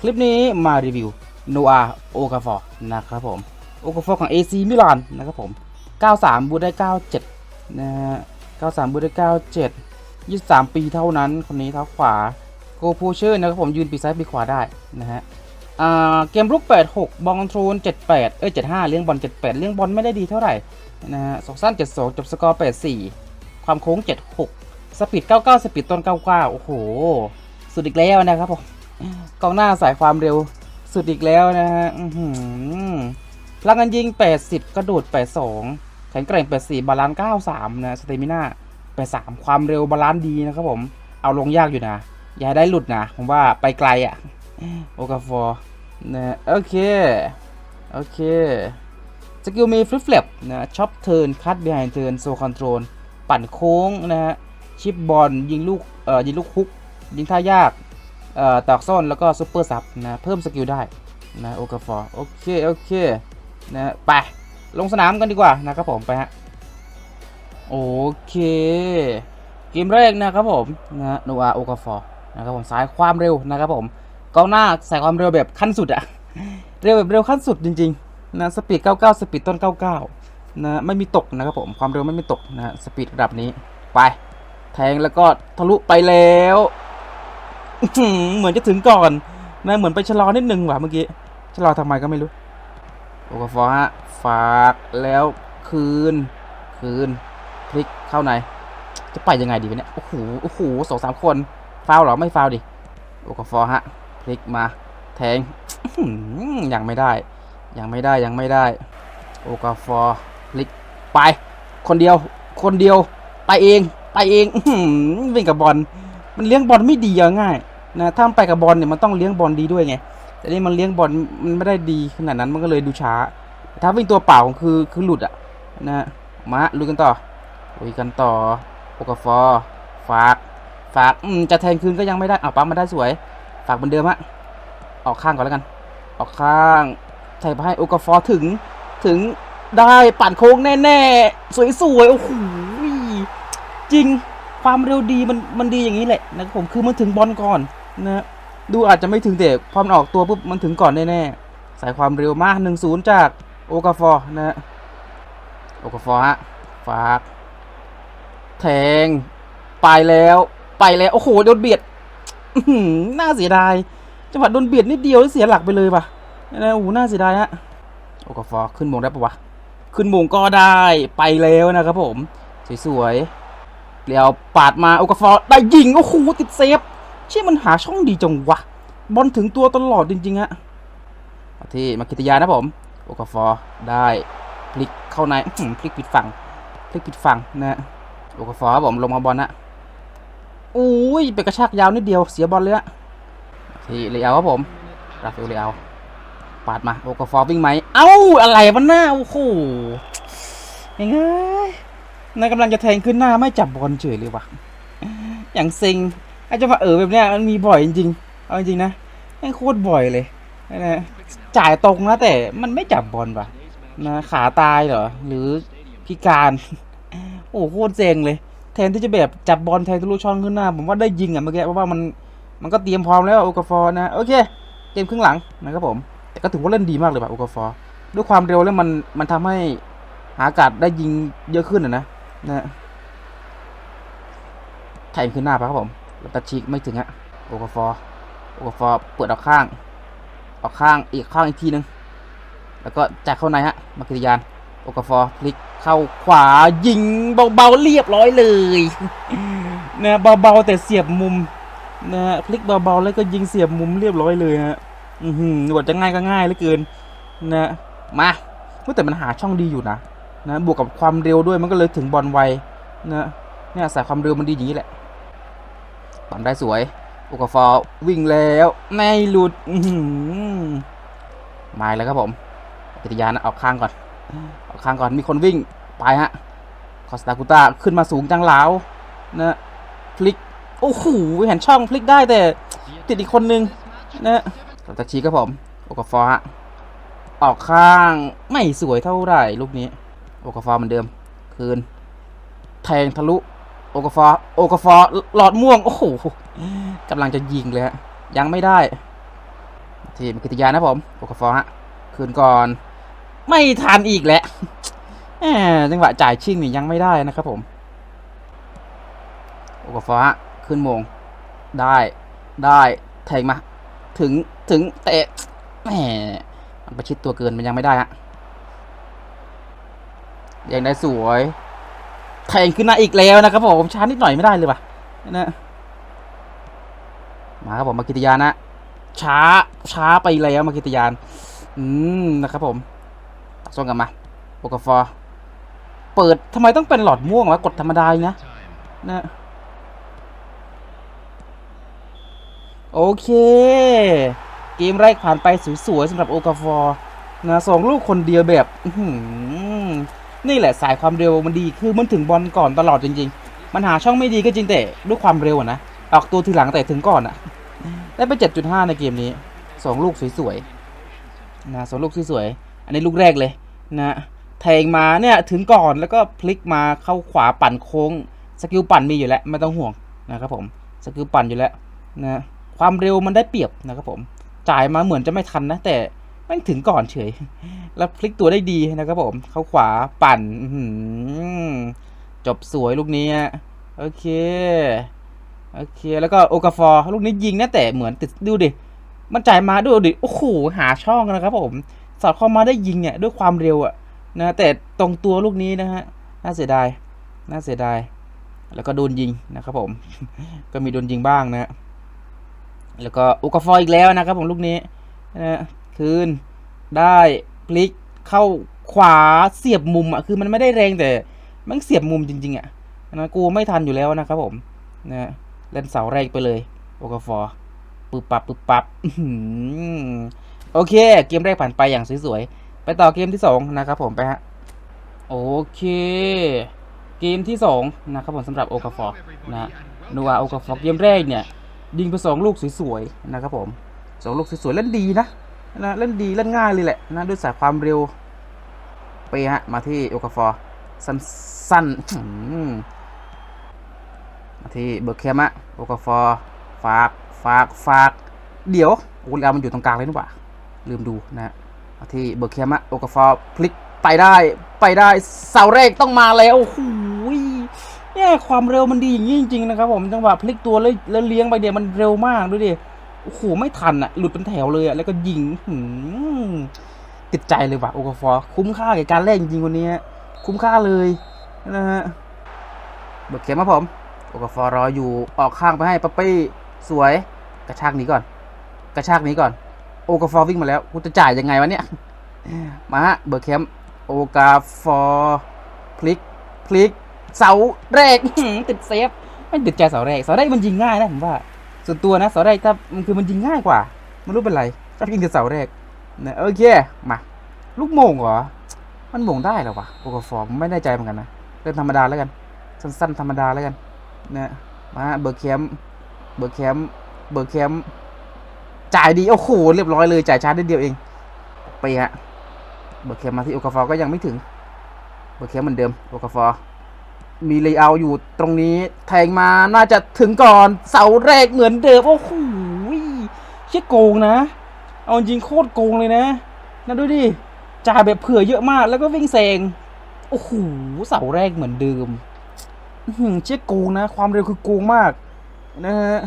คลิปนี้มารีวิว Noah Okafor นะครับผม Okafor ของ AC Milan นะครับผม 93 บูได้ 97 นะฮะ 93 บูได้ 97 23 ปีเท่านั้น คนนี้เท้าขวาโกโพเชอร์นะครับผมยืนปีซ้ายปีขวาได้นะฮะเกมรุก 86 บอลคอนโทรล 78 เอ้ย 75 เลี้ยงบอล 78 เลี้ยงบอลไม่ได้ดีเท่าไหร่นะฮะสองสั้น 72 จบสกอร์ 84 ความโค้ง 76 สปีด 99 สปีดต้น 99 โอ้โห สุดอีกแล้วนะครับผม กองหน้าสายความเร็วสุดอีกแล้วนะฮะพลังงานยิง 80 กระโดด 82 แข็งแกร่ง 84 บาลานซ์93 นะสเตมิน่า83 ความเร็วบาลานซ์ดีนะครับผม เอาลงยากอยู่นะ อย่าได้หลุดนะ ผมว่าไปไกลอะ่ะ โอกาฟอร์นะโอเค โอเคสกิลมีฟลิป f ฟลนะช็อปเทิร์นคัต behind turn โซคอนโทรลปั่นโค้งนะฮะชิปบอลยิงลูกเอ่อยิงลูกคุกยิงท่ายาก ตอกซ่อนแล้วก็ซูเปอร์ซับนะเพิ่มสกิลได้นะโอกาฟอร์โอเคโอเคนะไปลงสนามกันดีกว่านะครับผมไปฮะโอเคเกมแรกนะครับผมนะโนอาโอกาฟอร์นะครับผมสายความเร็วนะครับผมกองหน้าใส่ความเร็วแบบขั้นสุดอะเร็วแบบเร็วขั้นสุดจริงๆนะสปีด 99 สปีดต้น 99 นะไม่มีตกนะครับผมความเร็วไม่มีตกนะสปีดระดับนี้ไปแทงแล้วก็ทะลุไปแล้ว เหมือนจะถึงก่อนนะเหมือนไปชะลอนิดนึงว่ะเมื่อกี้ชะลอทำไมก็ไม่รู้โอกาฟอฮะฝากแล้วคืน คืนพลิกเข้าในจะไปยังไงดีวะเนี่ยโอ้โหโอ้โหสองสามคนฟาวหรอไม่ฟาวดิโอกาฟอฮะพลิกมา แทงยังไม่ได้ ยังไม่ได้ยังไม่ได้ โอกาฟอพลิกไป คนเดียว คนเดียวไปเองไปเองวิ่งกับบอล มันเลี้ยงบอลไม่ดีอะง่ายนะถ้ามันไปกับบอลเนี่ยมันต้องเลี้ยงบอลดีด้วยไง แต่นี่มันเลี้ยงบอลมันไม่ได้ดีขนาดนั้นมันก็เลยดูช้า ถ้าวิ่งตัวเปล่าคือคือหลุดอะนะมาลุยกันต่อลุยกันต่อโอกาฟอร์ฝากฝากอืมจะแทงคืนก็ยังไม่ได้เอาปั๊มมาได้สวย ฝากเหมือนเดิมฮะออกข้างก่อนแล้วกัน ออกข้างใส่ไปให้โอกาฟอร์ถึงถึงได้ปั่นโค้งแน่ๆ สวยๆ โอ้โหจริง ความเร็วดีมันมันดีอย่างนี้แหละนะครับผมคือมันถึงบอลก่อนนะดูอาจจะไม่ถึงแต่พอมันออกตัวปุ๊บมันถึงก่อนแน่ๆใส่ความเร็วมากหนึ่งศูนย์จากโอกาฟอร์นะโอกาฟอร์ฮะฝากแทง ไปแล้วไปแล้ว โอ้โหโดนเบียดน่าเสียดายจังหวะโดนเบียดนิดเดียวเสียหลักไปเลยปะนะโอ้โหน่าเสียดายฮะโอกาฟอร์ขึ้นมงได้ปะวะขึ้นมงก็ได้ไปแล้วนะครับผม สวยๆ เดี๋ยวปาดมาโอกาฟอร์ได้ยิง โอ้โห ติดเซฟ เชี่ยมันหาช่องดีจังวะ บอลถึงตัวตลอดจริงๆฮะมาที่มาคิตยานะผม โอกาฟอร์ได้พลิกเข้าในพลิกผิดฝั่งพลิกผิดฝั่งนะโอกาฟอร์ครับผมลงมาบอลนะอุ้ยไปกระชากยาวนิดเดียวเสียบอลเลยอะที่เลเอาครับผมราฟาเอลเลเอาปาดมาโอกาฟอร์วิ่งไหมเอ้าอะไรวะหน้าโอ้โหยังไง นายกำลังจะแทงขึ้นหน้าไม่จับบอลเฉยเลยวะอย่างเซ็งไอ้จังหวะเออแบบเนี้ยมันมีบ่อยจริงๆเอาจริงนะแม่งโคตรบ่อยเลยนะจ่ายตรงนะแต่มันไม่จับบอลปะนะขาตายเหรอหรือพิการ โอ้โหโคตรเจ๋งเลย แทนที่จะแบบจับบอลแทงทะลุช่องขึ้นหน้า ผมว่าได้ยิงอะเมื่อกี้เพราะว่ามันมันก็เตรียมพร้อมแล้วโอกาฟอนะโอเคเกมครึ่งหลังนะครับผมแต่ก็ถือว่าเล่นดีมากเลยแบบโอกาฟอด้วยความเร็วแล้วมันมันทำให้หาอากาศได้ยิงเยอะขึ้นอะนะ นะแทงขึ้นหน้าไปครับผมแล้วตัดชีกไม่ถึงอะโอกาฟอร์โอกาฟอร์เปิดออกข้าง ออกข้างอีกข้างอีกทีนึง แล้วก็แจกเข้าในฮะมากิริยานโอกาฟอร์พลิกเข้าขวายิงเบาๆเรียบร้อยเลยนะเบาๆแต่เสียบมุมนะพลิกเบาๆแล้วก็ยิงเสียบมุมเรียบร้อยเลยฮะอือหือบทจะง่ายก็ง่ายเหลือเกินนะมาแต่มันหาช่องดีอยู่นะ นะบวกกับความเร็วด้วยมันก็เลยถึงบอลไวนะเนี่ยสายความเร็วมันดีอย่างนี้แหละปั่นได้สวยโอกฟอร์วิ่งแล้วไม่หลุดมาแล้วครับผมกิติยานเอาข้างก่อนเอาข้างก่อนมีคนวิ่งไปฮะคอสตากูตาขึ้นมาสูงจังหลาวนะพลิกโอ้โหเห็นช่องพลิกได้แต่ติดอีกคนนึงนะตัตาชีครับผมโอกาฟอร์ฮะออกข้างไม่สวยเท่าไหร่ลูกนี้ โอกาฟอร์เหมือนเดิม คืน แทงทะลุ โอกาฟอร์โอกาฟอร์หลอดม่วง โอ้โหกำลังจะยิงเลยฮะ ยังไม่ได้ทีมกิติยานะผม โอกาฟอร์ฮะ คืนก่อน ไม่ทันอีกแหละจังหวะจ่ายชิ่งนี่ยังไม่ได้นะครับผม โอกาฟอร์ฮะ ขึ้นมง ได้ ได้แทงมา ถึง ถึงเตะ แหมมันประชิดตัวเกินมันยังไม่ได้ฮะ อยังได้สวย แทงขึ้นมาอีกแล้วนะครับผมช้านิดหน่อยไม่ได้เลยว่ะนะมาครับผมมากิติยานะ ช้าช้าไปแล้วมากิติยานอืมนะครับผมตักส่งกลับมาโอกาฟอร์เปิดทำไมต้องเป็นหลอดม่วงวะกดธรรมดาเองนะนะโอเค เกมแรกผ่านไปสวยๆสำหรับโอกาฟอร์นะสองลูกคนเดียวแบบ อื นี่แหละสายความเร็วมันดีคือมันถึงบอลก่อนตลอดจริง ๆ มันหาช่องไม่ดีก็จริงแต่ด้วยความเร็วนะออกตัวทีหลังแต่ถึงก่อนอะได้ไป 7.5 ในเกมนี้สองลูกสวยๆนะสองลูกสวยๆอันนี้ลูกแรกเลยนะแทงมาเนี่ยถึงก่อนแล้วก็พลิกมาเข้าขวาปั่นโค้งสกิลปั่นมีอยู่แล้วไม่ต้องห่วงนะครับผมสกิลปั่นอยู่แล้วนะความเร็วมันได้เปรียบนะครับผมจ่ายมาเหมือนจะไม่ทันนะแต่ ม่งถึงก่อนเฉย แล้วพลิกตัวได้ดีนะครับผม เข้าขวาปั่นจบสวยลูกนี้ฮะโอเค โอเค แล้วก็โอกาฟอร์ลูกนี้ยิงนะแต่เหมือนติดดูดิ มันจ่ายมาดูดิ โอ้โห หาช่องนะครับผม สอดเข้ามาได้ยิงเนี่ยด้วยความเร็วอะนะ แต่ตรงตัวลูกนี้นะฮะ น่าเสียดาย น่าเสียดาย แล้วก็โดนยิงนะครับผม ก็มีโดนยิงบ้างนะฮะแล้วก็โอกาฟอร์อีกแล้วนะครับผมลูกนี้นะ ฮะคืนได้พลิกเข้าขวาเสียบมุมอะคือมันไม่ได้แรงแต่มันเสียบมุมจริง ๆ อะนะกูไม่ทันอยู่แล้วนะครับผมนะเล่นเสาแรกไปเลยโอกาฟอร์ปึ๊บปับปึ๊บปับโอเค เกมแรกผ่านไปอย่างสวยๆไปต่อเกมที่สองนะครับผมไปฮะโอเค เกมที่สองนะครับผมสำหรับโอกาฟอร์นะนัวโอกาฟอร์เกมแรกเนี่ยยิงไปสองลูกสวยๆนะครับผมสองลูกสวยๆเล่นดีนะ นะเล่นดีเล่นง่ายเลยแหละนะด้วยสายความเร็วไปฮะมาที่โอกาฟอร์สั้นสั้นมาที่เบอร์เคมะโอกาฟอร์ฝากฝากฝากเดี๋ยวโอ้เรามันอยู่ตรงกลางเลยนี่หว่าลืมดูนะฮะมาที่เบอร์เคมะโอกาฟอร์พลิกไปได้ไปได้เสาแรกต้องมาแล้วโอ้โหเนี่ยความเร็วมันดีอย่างนี้จริงๆนะครับผมจังหวะพลิกตัวแล้วแล้วเลี้ยงไปเดี๋ยวมันเร็วมากดูดิ โอ้โหไม่ทันอะหลุดเป็นแถวเลยอะแล้วก็ยิงหืมติดใจเลยว่ะโอกาฟอร์คุ้มค่ากับการเล่นจริงๆวันนี้คุ้มค่าเลยนะฮะเบิกเข็มมาผมโอกาฟอร์รออยู่ออกข้างไปให้ปั๊ปปี้สวยกระชากนี้ก่อน กระชากนี้ก่อน โอกาฟอร์วิ่งมาแล้วกูจะจ่ายยังไงวะเนี่ยมาฮะเบิร์เคมโอกาฟอร์พลิกพลิกเสาแรกติดเซฟไม่ติดใจเสาแรกเสาแรกมันยิงง่ายนะผมว่า ส่วนตัวนะเสาแรกถ้ามันคือมันยิงง่ายกว่าไม่รู้เป็นไรชอบยิงแต่เสาแรกนะโอเคมาลูกโมงเหรอ มันโมงได้หรอวะโอกาฟอร์มไม่แน่ใจเหมือนกันนะเล่นธรรมดาแล้วกัน สั้นๆธรรมดาแล้วกันนะมาเบอร์แคมเบอร์แคมเบอร์แคมจ่ายดีโอ้โหเรียบร้อยเลยจ่ายช้านิดเดียวเอง ไปฮะเบอร์แคมมาที่โอกาฟอร์ก็ยังไม่ถึงเบอร์แคมเหมือนเดิมโอกาฟอร์ มีเลเยอร์อยู่ตรงนี้แทงมาน่าจะถึงก่อนเสาแรกเหมือนเดิมโอ้โหเชี่ยโกงนะ เอาจริงโคตรโกงเลยนะนะดูดิจ่ายแบบเผื่อเยอะมากแล้วก็วิ่งแซงโอ้โหเสาแรกเหมือนเดิมเชี่ยโกงนะ ความเร็วคือโกงมาก นะฮะ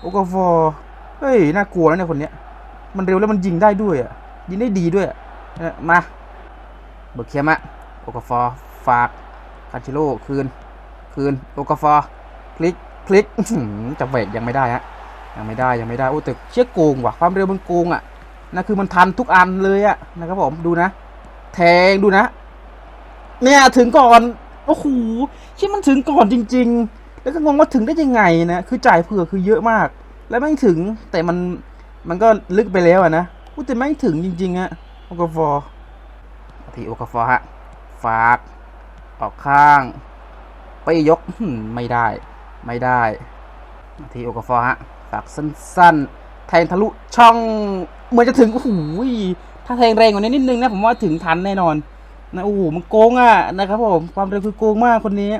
โอกาฟอร์เฮ้ยน่ากลัวนะเนี่ยคนเนี้ย มันเร็วแล้วมันยิงได้ด้วยอะยิงได้ดีด้วยอะนะมาเบิร์กเคียมะโอกาฟอร์ฝาก คาชิโร่คืน คืนโอกาฟอคลิกคลิกจะเวทยังไม่ได้ฮะยังไม่ได้ยังไม่ได้โอ้แต่เชี่ยโกงว่ะความเร็วมันโกงอะนะคือมันทันทุกอันเลยอะนะครับผมดูนะ แทงดูนะ เนี่ยถึงก่อนโอ้โหเชี่ยมันถึงก่อนจริง ๆ แล้วก็งงว่าถึงได้ยังไงนะคือจ่ายเผื่อคือเยอะมาก แล้วแม่ถึงแต่มันมันก็ลึกไปแล้วอะนะอู้แต่แม่ถึงจริงๆอะโอกาฟอทีโอกาฟอฮะฝาก ออกข้าง ไปยกไม่ได้ไม่ได้ ทีโอกาฟอฮะฝากสั้นๆ แทงทะลุช่องเหมือนจะถึงโอ้โหถ้าแทงแรงกว่านี้นิดนึงนะผมว่าถึงทันแน่นอนนะโอ้โหมันโกงอะนะครับผมความเร็วคือโกงมากคนนี้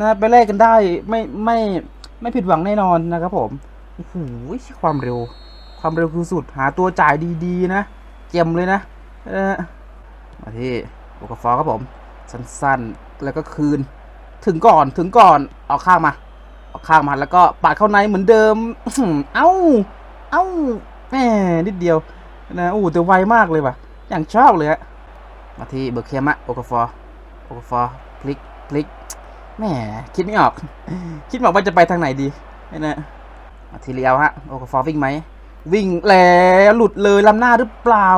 นะไปแลกกันได้ไม่ไม่ไม่ผิดหวังแน่นอนนะครับผมโอ้โหความเร็ว ความเร็วคือสุดหาตัวจ่ายดีๆนะเจียมเลยนะเออมาที่โอกาฟอครับผม สั้นๆ แล้วก็คืน ถึงก่อนถึงก่อนเอาข้างมา เอาข้างมาแล้วก็ปาดเข้าในเหมือนเดิม เอ้า เอ้าแหมนิดเดียวนะโอ้แต่ไวมากเลยว่ะ อย่างชอบเลยฮะมาที่เบอร์เคมะโอกาฟอร์โอกาฟอร์พลิกพลิกแหมคิดไม่ออก คิดไม่ออกว่าจะไปทางไหนดีนะมาที่เลียวฮะโอกาฟอร์วิ่งไหมวิ่งแล้วหลุดเลยล้ำหน้าหรือเปล่า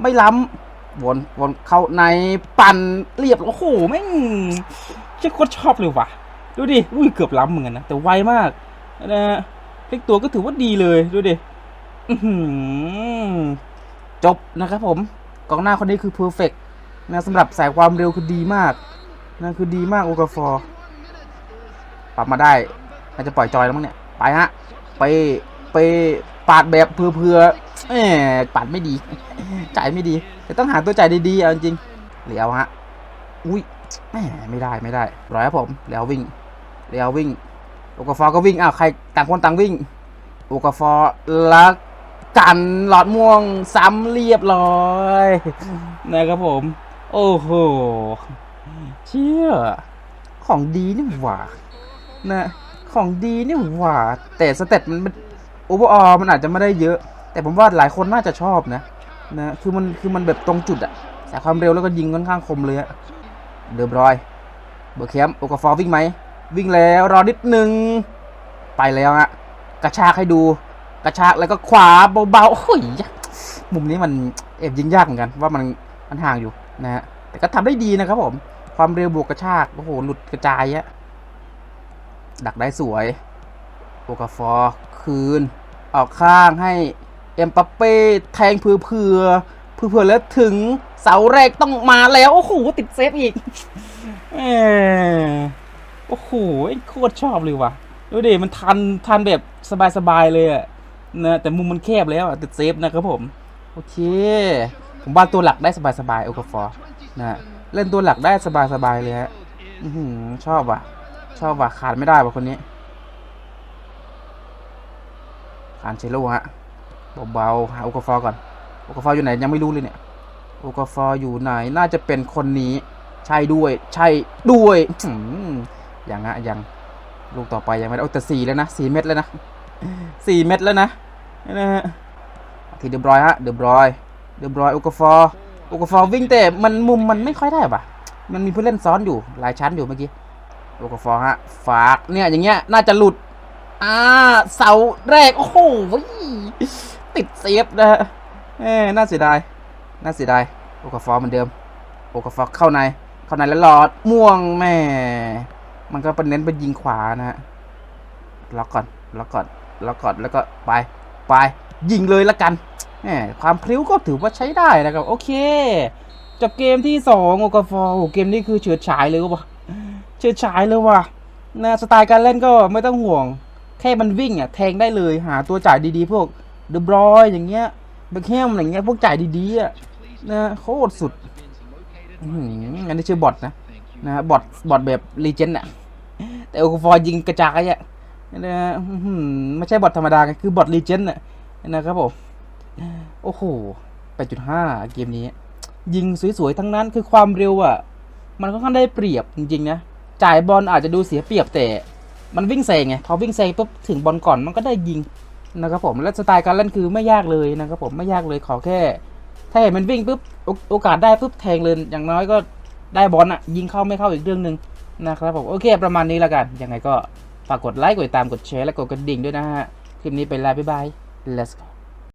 ไม่ล้ำ วนวนเข้าในปั่นเรียบโอ้โหแม่งเจ้าโคตรชอบเลยว่ะ ดูดิอุ้ยเกือบล้ำเหมือนกันนะ แต่ไวมากนะฮะพลิกตัวก็ถือว่าดีเลยดูดิจบนะครับผมกองหน้าคนนี้คือเพอร์เฟกนะสำหรับสายความเร็วคือดีมากนะคือดีมากโอกาฟอร์ปรับมาได้น่าจะปล่อยจอยแล้วมั้งเนี่ย ไปฮะ ไปไป ปาดแบบเพื่อเพื่อๆแหมปาดไม่ดี จ่ายไม่ดีแต่ต้องหาตัวจ่ายดีๆเอาจริงเหลียวฮะ อุ้ยแหมไม่ได้ไม่ได้ร้อยครับผมแล้ววิ่งแล้ววิ่งโอกาฟอร์ก็วิ่งอ้าวใครต่างคนต่างวิ่งโอกาฟอร์ลักกันหลอดม่วงซ้ำเรียบร้อยนะครับผม โอ้โหเชี่ยของดีนี่หว่านะของดีนี่หว่าแต่สเต็ปมัน โอเวอร์ออมันอาจจะไม่ได้เยอะ แต่ผมว่าหลายคนน่าจะชอบนะนะคือมันคือมันแบบตรงจุดอะสายความเร็วแล้วก็ยิงค่อนข้างคมเลยอะเดือบรอย เบอร์แคมโอกาฟอร์วิ่งไหม วิ่งแล้วรอนิดนึง ไปแล้วฮะกระชากให้ดู กระชากแล้วก็ขวาเบาๆโอ้ยมุมนี้มันเอบยิงยากเหมือนกัน ว่ามันมันห่างอยู่นะฮะแต่ก็ทำได้ดีนะครับผม ความเร็วบวกกระชากโอ้โหหลุดกระจายอะดักได้สวยโอกาฟอร์คืน ออกข้างให้เอ็มปัปเป้แทงเผื่อเผื่อเผื่อเผื่อแล้วถึงเสาแรกต้องมาแล้ว โอ้โห ติดเซฟอีกโอ้โหโคตรชอบเลยว่ะดูดิมันทันทันแบบสบายๆเลยอะนะแต่มุมมันแคบแล้วติดเซฟนะครับผม โอเค ผมว่าตัวหลักได้สบายๆโอกาฟอร์นะเล่นตัวหลักได้สบายๆเลยฮะชอบว่ะ ชอบว่ะขาดไม่ได้ว่ะคนนี้ คานเชโลฮะเบาๆหาโอกาฟอก่อนโอกาฟออยู่ไหนยังไม่รู้เลยเนี่ยโอกาฟออยู่ไหนน่าจะเป็นคนนี้ ใช่ด้วย ใช่ด้วยอื้อหือะยังลูกต่อไปยังไม่ได้โอ้แต่สี่แล้วนะสี่เม็ดแล้วนะสี่เม็ดแล้วนะนี่นะฮะทีเดอบรอยฮะเดือบรอยเดือบรอยโอกาฟอโอกาฟอวิ่งแต่มันมุมมันไม่ค่อยได้ป่ะมันมีผู้เล่นซ้อนอยู่หลายชั้นอยู่เมื่อกี้โอกาฟอฮะฝากเนี่ยอย่างเงี้ยน่าจะหลุด อ่าเสาแรก โอ้โหติดเซฟนะฮะเอ้น่าเสียดาย น่าเสียดาย โอกาฟอร์เหมือนเดิม โอกาฟอร์เข้าใน เข้าในแล้วหลอด ม่วงแม่ มันก็เป็นเน้นไปยิงขวานะฮะ ล็อกก่อน ล็อกก่อน ล็อกก่อน แล้วก็ไป ไป ยิงเลยละกันแหมความพลิ้วก็ถือว่าใช้ได้นะครับ โอเค จบเกมที่สองโอกาฟอร์โอ้เกมนี้คือเฉิดฉายเลยวะเฉิดฉายเลยวะนะสไตล์การเล่นก็ไม่ต้องห่วง แค่มันวิ่งอะแทงได้เลยหาตัวจ่ายดีๆ พวกเดบรอยอย่างเงี้ยเบคแฮมอย่างเงี้ยพวกจ่ายดีๆอะนะโคตรสุดอันนี้ชื่อบอทนะนะบอทบอทแบบรีเจนอะ แต่โอคฟอร์ยิงกระจายอะนะไม่ใช่บอทธรรมดาไงคือบอทรีเจนอะนะครับผมโอ้โห8.5 เกมนี้ ยิงสวยๆทั้งนั้นคือความเร็วอะ มันค่อนข้างได้เปรียบจริงๆนะ จ่ายบอลอาจจะดูเสียเปรียบแต่ มันวิ่งเซงไงพอวิ่งเซงปุ๊บถึงบอลก่อนมันก็ได้ยิงนะครับผมและสไตล์การเล่นคือไม่ยากเลยนะครับผมไม่ยากเลยขอแค่ ถ้าเห็นมันวิ่งปุ๊บโอกาสได้ปุ๊บแทงเลยอย่างน้อยก็ได้บอลอะยิงเข้าไม่เข้าอีกเรื่องหนึ่งนะครับผมโอเค ประมาณนี้แล้วกันยังไงก็ฝากกดไลค์กดติดตามกดแชร์และกดกระดิ่งด้วยนะฮะคลิปนี้ไปแล้วบ๊ายบาย let's go